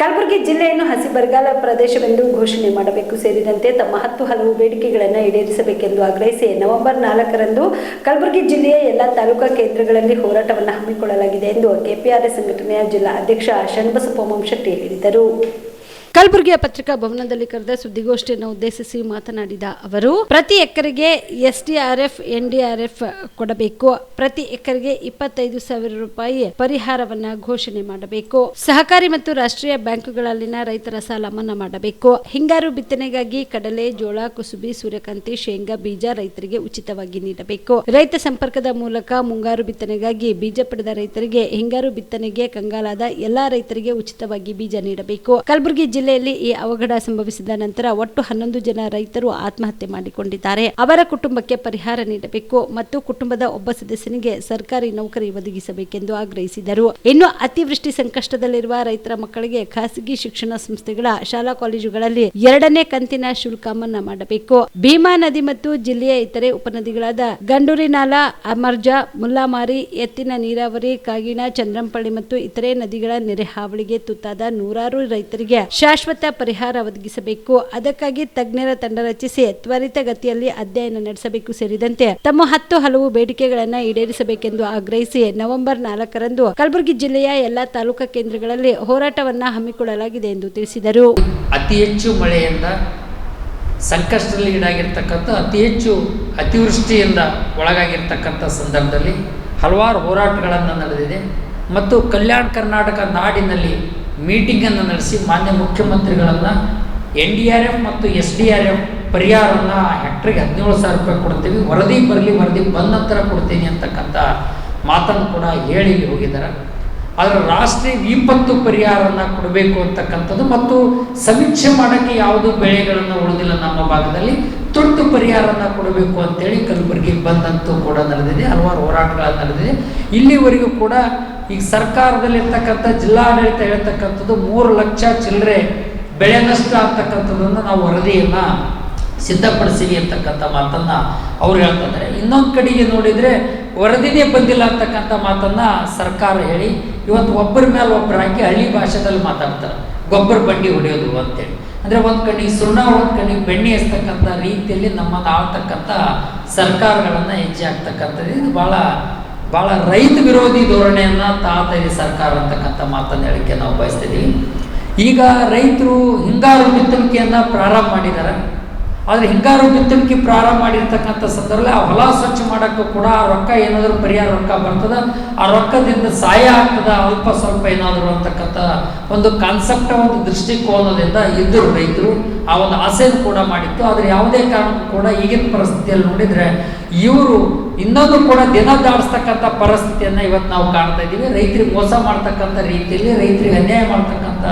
ಕಲಬುರಗಿ ಜಿಲ್ಲೆಯನ್ನು ಹಸಿ ಬರಗಾಲ ಪ್ರದೇಶವೆಂದು ಘೋಷಣೆ ಮಾಡಬೇಕು. ಸೇರಿದಂತೆ ತಮ್ಮ ಹತ್ತು ಹಲವು ಬೇಡಿಕೆಗಳನ್ನು ಈಡೇರಿಸಬೇಕೆಂದು ಆಗ್ರಹಿಸಿ ನವೆಂಬರ್ ನಾಲ್ಕರಂದು ಕಲಬುರಗಿ ಜಿಲ್ಲೆಯ ಎಲ್ಲ ತಾಲೂಕಾ ಕೇಂದ್ರಗಳಲ್ಲಿ ಹೋರಾಟವನ್ನು ಹಮ್ಮಿಕೊಳ್ಳಲಾಗಿದೆ ಎಂದು ಕೆಪಿಆರ್ಎಸ್ ಸಂಘಟನೆಯ ಜಿಲ್ಲಾ ಅಧ್ಯಕ್ಷ ಷಣ್ಬಸಪ್ಪ ಶೆಟ್ಟಿ ಹೇಳಿದರು ಕಲಬುರಗಿಯ ಪತ್ರಿಕಾ ಭವನದಲ್ಲಿ ಕರೆದ ಸುದ್ದಿಗೋಷ್ಠಿಯನ್ನು ಉದ್ದೇಶಿಸಿ ಮಾತನಾಡಿದ ಅವರು, ಪ್ರತಿ ಎಕರೆಗೆ ಎಸ್ಡಿಆರ್ಎಫ್, ಎನ್ಡಿಆರ್ಎಫ್ ಕೊಡಬೇಕು. ಪ್ರತಿ ಎಕರೆಗೆ ಇಪ್ಪತ್ತೈದು ಸಾವಿರ ರೂಪಾಯಿ ಪರಿಹಾರವನ್ನ ಘೋಷಣೆ ಮಾಡಬೇಕು. ಸಹಕಾರಿ ಮತ್ತು ರಾಷ್ಟ್ರೀಯ ಬ್ಯಾಂಕುಗಳಲ್ಲಿನ ರೈತರ ಸಾಲ ಮನ್ನಾ ಮಾಡಬೇಕು. ಹಿಂಗಾರು ಬಿತ್ತನೆಗಾಗಿ ಕಡಲೆ, ಜೋಳ, ಕುಸುಬಿ, ಸೂರ್ಯಕಾಂತಿ, ಶೇಂಗಾ ಬೀಜ ರೈತರಿಗೆ ಉಚಿತವಾಗಿ ನೀಡಬೇಕು. ರೈತ ಸಂಪರ್ಕದ ಮೂಲಕ ಮುಂಗಾರು ಬಿತ್ತನೆಗಾಗಿ ಬೀಜ ಪಡೆದ ರೈತರಿಗೆ ಹಿಂಗಾರು ಬಿತ್ತನೆಗೆ ಕಂಗಾಲಾದ ಎಲ್ಲಾ ರೈತರಿಗೆ ಉಚಿತವಾಗಿ ಬೀಜ ನೀಡಬೇಕು. ಕಲಬುರಗಿ ಜಿಲ್ಲೆಯಲ್ಲಿ ಈ ಅವಘಡ ಸಂಭವಿಸಿದ ನಂತರ ಒಟ್ಟು ಹನ್ನೊಂದು ಜನ ರೈತರು ಆತ್ಮಹತ್ಯೆ ಮಾಡಿಕೊಂಡಿದ್ದಾರೆ. ಅವರ ಕುಟುಂಬಕ್ಕೆ ಪರಿಹಾರ ನೀಡಬೇಕು ಮತ್ತು ಕುಟುಂಬದ ಒಬ್ಬ ಸದಸ್ಯನಿಗೆ ಸರ್ಕಾರಿ ನೌಕರಿ ಒದಗಿಸಬೇಕೆಂದು ಆಗ್ರಹಿಸಿದರು. ಇನ್ನು ಅತಿವೃಷ್ಟಿ ಸಂಕಷ್ಟದಲ್ಲಿರುವ ರೈತರ ಮಕ್ಕಳಿಗೆ ಖಾಸಗಿ ಶಿಕ್ಷಣ ಸಂಸ್ಥೆಗಳ ಶಾಲಾ ಕಾಲೇಜುಗಳಲ್ಲಿ ಎರಡನೇ ಕಂತಿನ ಶುಲ್ಕ ಮನ್ನಾ ಮಾಡಬೇಕು. ಭೀಮಾ ನದಿ ಮತ್ತು ಜಿಲ್ಲೆಯ ಇತರೆ ಉಪನದಿಗಳಾದ ಗಂಡೂರಿನಾಲ ಅಮರ್ಜಾ, ಮುಲ್ಲಾಮಾರಿ, ಎತ್ತಿನ ನೀರಾವರಿ ಕಾಗಿಣ ಚಂದ್ರಂಪಳ್ಳಿ ಮತ್ತು ಇತರೆ ನದಿಗಳ ನೆರೆ ಹಾವಳಿಗೆ ತುತ್ತಾದ ನೂರಾರು ರೈತರಿಗೆ ಶಾಶ್ವತ ಪರಿಹಾರ ಒದಗಿಸಬೇಕು. ಅದಕ್ಕಾಗಿ ತಜ್ಞರ ತಂಡ ರಚಿಸಿ ತ್ವರಿತಗತಿಯಲ್ಲಿ ಅಧ್ಯಯನ ನಡೆಸಬೇಕು ಸೇರಿದಂತೆ ತಮ್ಮ ಹತ್ತು ಹಲವು ಬೇಡಿಕೆಗಳನ್ನು ಈಡೇರಿಸಬೇಕೆಂದು ಆಗ್ರಹಿಸಿ ನವೆಂಬರ್ ನಾಲ್ಕರಂದು ಕಲಬುರಗಿ ಜಿಲ್ಲೆಯ ಎಲ್ಲಾ ತಾಲೂಕಾ ಕೇಂದ್ರಗಳಲ್ಲಿ ಹೋರಾಟವನ್ನ ಹಮ್ಮಿಕೊಳ್ಳಲಾಗಿದೆ ಎಂದು ತಿಳಿಸಿದರು. ಅತಿ ಹೆಚ್ಚು ಮಳೆಯಿಂದ ಸಂಕಷ್ಟದಲ್ಲಿ ಈಡಾಗಿರ್ತಕ್ಕಂಥ, ಅತಿ ಹೆಚ್ಚು ಅತಿವೃಷ್ಟಿಯಿಂದ ಒಳಗಾಗಿರ್ತಕ್ಕಂಥ ಸಂದರ್ಭದಲ್ಲಿ ಹಲವಾರು ಹೋರಾಟಗಳನ್ನು ನಡೆದಿದೆ. ಮತ್ತು ಕಲ್ಯಾಣ ಕರ್ನಾಟಕ ನಾಡಿನಲ್ಲಿ ಮೀಟಿಂಗನ್ನು ನಡೆಸಿ ಮಾನ್ಯ ಮುಖ್ಯಮಂತ್ರಿಗಳನ್ನು ಎನ್ ಡಿ ಆರ್ ಎಫ್ ಮತ್ತು ಎಸ್ ಡಿ ಆರ್ ಎಫ್ ಪರಿಹಾರವನ್ನು ಹೆಕ್ಟ್ರಿಗೆ ಹದಿನೇಳು ಸಾವಿರ ರೂಪಾಯಿ ಕೊಡ್ತೀವಿ. ವರದಿ ಬರಲಿ, ವರದಿ ಬಂದ ನಂತರ ಕೊಡ್ತೀನಿ ಅಂತಕ್ಕಂಥ ಮಾತನ್ನು ಕೂಡ ಹೇಳಿ ಹೋಗಿದ್ದಾರೆ. ಆದರೆ ರಾಷ್ಟ್ರೀಯ ವಿಪತ್ತು ಪರಿಹಾರವನ್ನು ಕೊಡಬೇಕು ಅಂತಕ್ಕಂಥದ್ದು ಮತ್ತು ಸಮೀಕ್ಷೆ ಮಾಡೋಕ್ಕೆ ಯಾವುದು ಬೆಳೆಗಳನ್ನು ಉಳಿದಿಲ್ಲ ನಮ್ಮ ಭಾಗದಲ್ಲಿ. ತುರ್ತು ಪರಿಹಾರನ ಕೊಡಬೇಕು ಅಂತೇಳಿ ಕಲಬುರಗಿ ಬಂದಂತೂ ಕೂಡ ನಡೆದಿದೆ, ಹಲವಾರು ಹೋರಾಟಗಳು ನಡೆದಿದೆ. ಇಲ್ಲಿವರೆಗೂ ಕೂಡ ಈಗ ಸರ್ಕಾರದಲ್ಲಿರ್ತಕ್ಕಂಥ ಜಿಲ್ಲಾಡಳಿತ ಹೇಳ್ತಕ್ಕಂಥದ್ದು ಮೂರು ಲಕ್ಷ ಚಿಲ್ಲರೆ ಬೆಳೆ ನಷ್ಟ ಆಗ್ತಕ್ಕಂಥದ್ದನ್ನು ನಾವು ವರದಿಯನ್ನು ಸಿದ್ಧಪಡಿಸಿವಿ ಅಂತಕ್ಕಂಥ ಮಾತನ್ನು ಅವ್ರು ಹೇಳ್ತಿದ್ದಾರೆ ಇನ್ನೊಂದು ಕಡೆಗೆ ನೋಡಿದರೆ ವರದಿನೇ ಬಂದಿಲ್ಲ ಅಂತಕ್ಕಂಥ ಮಾತನ್ನು ಸರ್ಕಾರ ಹೇಳಿ, ಇವತ್ತು ಒಬ್ಬರ ಮೇಲೆ ಒಬ್ಬರು ಹಾಕಿ ಹಳ್ಳಿ ಭಾಷೆದಲ್ಲಿ ಮಾತಾಡ್ತಾರೆ, ಗೊಬ್ಬರ ಬಂಡಿ ಹೊಡೆಯೋದು ಅಂತೇಳಿ. ಅಂದರೆ ಒಂದು ಕಣ್ಣಿಗೆ ಸುಣ್ಣ, ಒಂದು ಕಣ್ಣಿಗೆ ಬೆಣ್ಣೆ ಎಸ್ತಕ್ಕಂಥ ರೀತಿಯಲ್ಲಿ ನಮ್ಮನ್ನು ಆಳ್ತಕ್ಕಂಥ ಸರ್ಕಾರಗಳನ್ನು ಹೆಜ್ಜೆ ಆಗ್ತಕ್ಕಂಥದ್ದು. ಇದು ಭಾಳ ಭಾಳ ರೈತ ವಿರೋಧಿ ಧೋರಣೆಯನ್ನು ತಾತ ಇದೆ ಸರ್ಕಾರ ಅಂತಕ್ಕಂಥ ಮಾತನ್ನು ಹೇಳಿಕೆ ನಾವು ಬಯಸ್ತಿದ್ದೀವಿ ಈಗ ರೈತರು ಹಿಂಗಾರು ಬಿತ್ತಲಿಕೆಯನ್ನು ಪ್ರಾರಂಭ ಮಾಡಿದ್ದಾರೆ ಆದರೆ ಹಿಂಗಾರು ಬಿತ್ತುವಿಕೆ ಪ್ರಾರಂಭ ಮಾಡಿರ್ತಕ್ಕಂಥ ಸಂದರ್ಭದಲ್ಲಿ ಆ ಹೊಲ ಸ್ವಚ್ಛ ಮಾಡೋಕ್ಕೂ ಕೂಡ ಆ ರೊಕ್ಕ ಏನಾದರೂ ಪರಿಹಾರ ರೊಕ್ಕ ಬರ್ತದ? ಆ ರೊಕ್ಕದಿಂದ ಸಹಾಯ ಆಗ್ತದ? ಅಲ್ಪ ಸ್ವಲ್ಪ ಏನಾದರೂ ಅಂತಕ್ಕಂಥ ಒಂದು ಕಾನ್ಸೆಪ್ಟ್ ಒಂದು ದೃಷ್ಟಿಕೋನದಿಂದ ಇದ್ದರು ರೈತರು, ಆ ಒಂದು ಆಸೆಯನ್ನು ಕೂಡ ಮಾಡಿತ್ತು. ಆದರೆ ಯಾವುದೇ ಕಾರಣಕ್ಕೂ ಕೂಡ ಈಗಿನ ಪರಿಸ್ಥಿತಿಯಲ್ಲಿ ನೋಡಿದರೆ ಇವರು ಇನ್ನೊಂದು ಕೂಡ ದಿನ ದಾಡಿಸ್ತಕ್ಕಂಥ ಪರಿಸ್ಥಿತಿಯನ್ನು ಇವತ್ತು ನಾವು ಕಾಣ್ತಾ ಇದ್ದೀವಿ. ರೈತರಿಗೆ ಮೋಸ ಮಾಡ್ತಕ್ಕಂಥ ರೀತಿಯಲ್ಲಿ, ರೈತರಿಗೆ ಅನ್ಯಾಯ ಮಾಡ್ತಕ್ಕಂಥ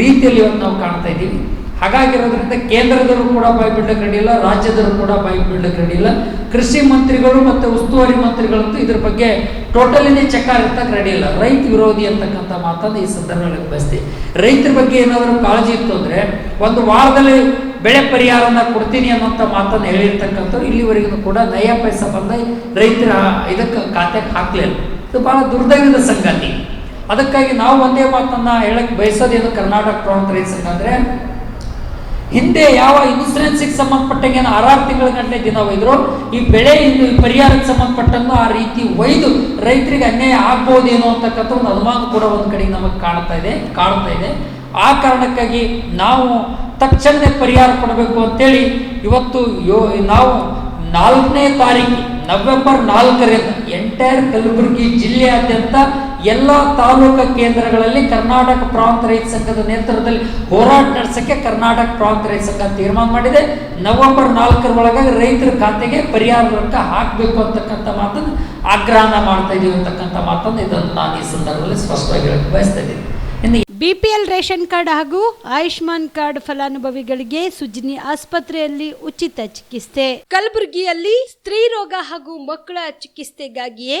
ರೀತಿಯಲ್ಲಿ ಇವತ್ತು ನಾವು ಕಾಣ್ತಾ ಇದ್ದೀವಿ. ಹಾಗಾಗಿರೋದ್ರಿಂದ ಕೇಂದ್ರದವರು ಕೂಡ ಬಾಯಿ ಬಿಡ್ಲಿಕ್ಕೆ ರೆಡಿ ಇಲ್ಲ, ರಾಜ್ಯದವರು ಕೂಡ ಬಾಯಿ ಬಿಡ್ಲಿಕ್ಕೆ ರೆಡಿ ಇಲ್ಲ. ಕೃಷಿ ಮಂತ್ರಿಗಳು ಮತ್ತು ಉಸ್ತುವಾರಿ ಮಂತ್ರಿಗಳಂತೂ ಇದ್ರ ಬಗ್ಗೆ ಟೋಟಲಿನೇ ಚೆಕ್ ಇರ್ತಕ್ಕೆ ರೆಡಿ ಇಲ್ಲ. ರೈತ ವಿರೋಧಿ ಅಂತಕ್ಕಂಥ ಮಾತನ್ನು ಈ ಸಂದರ್ಭದಲ್ಲಿ ಬಯಸ್ತಿ. ರೈತರ ಬಗ್ಗೆ ಏನಾದರೂ ಕಾಳಜಿ ಇತ್ತು ಅಂದರೆ ಒಂದು ವಾರದಲ್ಲಿ ಬೆಳೆ ಪರಿಹಾರನ ಕೊಡ್ತೀನಿ ಅನ್ನೋಂಥ ಮಾತನ್ನು ಹೇಳಿರ್ತಕ್ಕಂಥವ್ರು ಇಲ್ಲಿವರೆಗೂ ಕೂಡ ನಯ ಪೈಸ ಬಂದ ರೈತರ ಇದಕ್ಕೆ ಖಾತೆಗೆ ಹಾಕಲಿಲ್ಲ. ಇದು ಭಾಳ ದುರ್ದೈವದ ಸಂಗತಿ. ಅದಕ್ಕಾಗಿ ನಾವು ಒಂದೇ ಮಾತನ್ನ ಹೇಳಕ್ಕೆ ಬಯಸೋದೇನು ಕರ್ನಾಟಕ ಪ್ರಾಂತ ರೈತ ಸಂಘ ಅಂದರೆ ಹಿಂದೆ ಯಾವ ಇನ್ಸೂರೆನ್ಸಿಗೆ ಸಂಬಂಧಪಟ್ಟಂಗೆ ಆರಾರು ತಿಂಗಳ ಗಂಟೆ ದಿನ ಒಯ್ದರು, ಈ ಬೆಳೆ ಇನ್ನು ಪರಿಹಾರಕ್ಕೆ ಸಂಬಂಧಪಟ್ಟಂಗೂ ಆ ರೀತಿ ಒಯ್ದು ರೈತರಿಗೆ ಅನ್ಯಾಯ ಆಗ್ಬೋದೇನೋ ಅಂತಕ್ಕಂಥ ಒಂದು ಅನುಮಾನ ಕೂಡ ಒಂದು ಕಡೆಗೆ ನಮಗೆ ಕಾಣ್ತಾ ಇದೆ ಕಾಣ್ತಾ ಇದೆ. ಆ ಕಾರಣಕ್ಕಾಗಿ ನಾವು ತಕ್ಷಣವೇ ಪರಿಹಾರ ಕೊಡಬೇಕು ಅಂತೇಳಿ ಇವತ್ತು ಯೋ, ನಾವು ನಾಲ್ಕನೇ ತಾರೀಕು ನವೆಂಬರ್ ನಾಲ್ಕರಿಂದ, ಎಂಟೈರ್ ಕಲಬುರಗಿ ಜಿಲ್ಲೆಯಾದ್ಯಂತ ಎಲ್ಲ ತಾಲೂಕು ಕೇಂದ್ರಗಳಲ್ಲಿ ಕರ್ನಾಟಕ ಪ್ರಾಂತ ರೈತ ಸಂಘದ ನೇತೃತ್ವದಲ್ಲಿ ಹೋರಾಟ ನಡೆಸಕ್ಕೆ ಕರ್ನಾಟಕ ಪ್ರಾಂತ ರೈತ ಸಂಘ ತೀರ್ಮಾನ ಮಾಡಿದೆ. ನವೆಂಬರ್ ನಾಲ್ಕರ ಒಳಗಾಗಿ ರೈತರ ಖಾತೆಗೆ ಪರಿಹಾರ ರೊಕ್ಕ ಹಾಕಬೇಕು ಅಂತಕ್ಕಂಥ ಮಾತನ್ನು ಆಗ್ರಹ ಮಾಡ್ತಾ ಇದೀವಿ ಅಂತಕ್ಕಂಥ ಮಾತನ್ನು ಇದನ್ನು ನಾನು ಈ ಸಂದರ್ಭದಲ್ಲಿ ಸ್ಪಷ್ಟವಾಗಿ ಹೇಳಕ್ಕೆ ಬಯಸ್ತಾ ಇದ್ದೀನಿ. ಬಿಪಿಎಲ್ ರೇಷನ್ ಕಾರ್ಡ್ ಹಾಗೂ ಆಯುಷ್ಮಾನ್ ಕಾರ್ಡ್ ಫಲಾನುಭವಿಗಳಿಗೆ ಸುಜ್ನಿ ಆಸ್ಪತ್ರೆಯಲ್ಲಿ ಉಚಿತ ಚಿಕಿತ್ಸೆ. ಕಲಬುರಗಿಯಲ್ಲಿ ಸ್ತ್ರೀ ರೋಗ ಹಾಗೂ ಮಕ್ಕಳ ಚಿಕಿತ್ಸೆಗಾಗಿಯೇ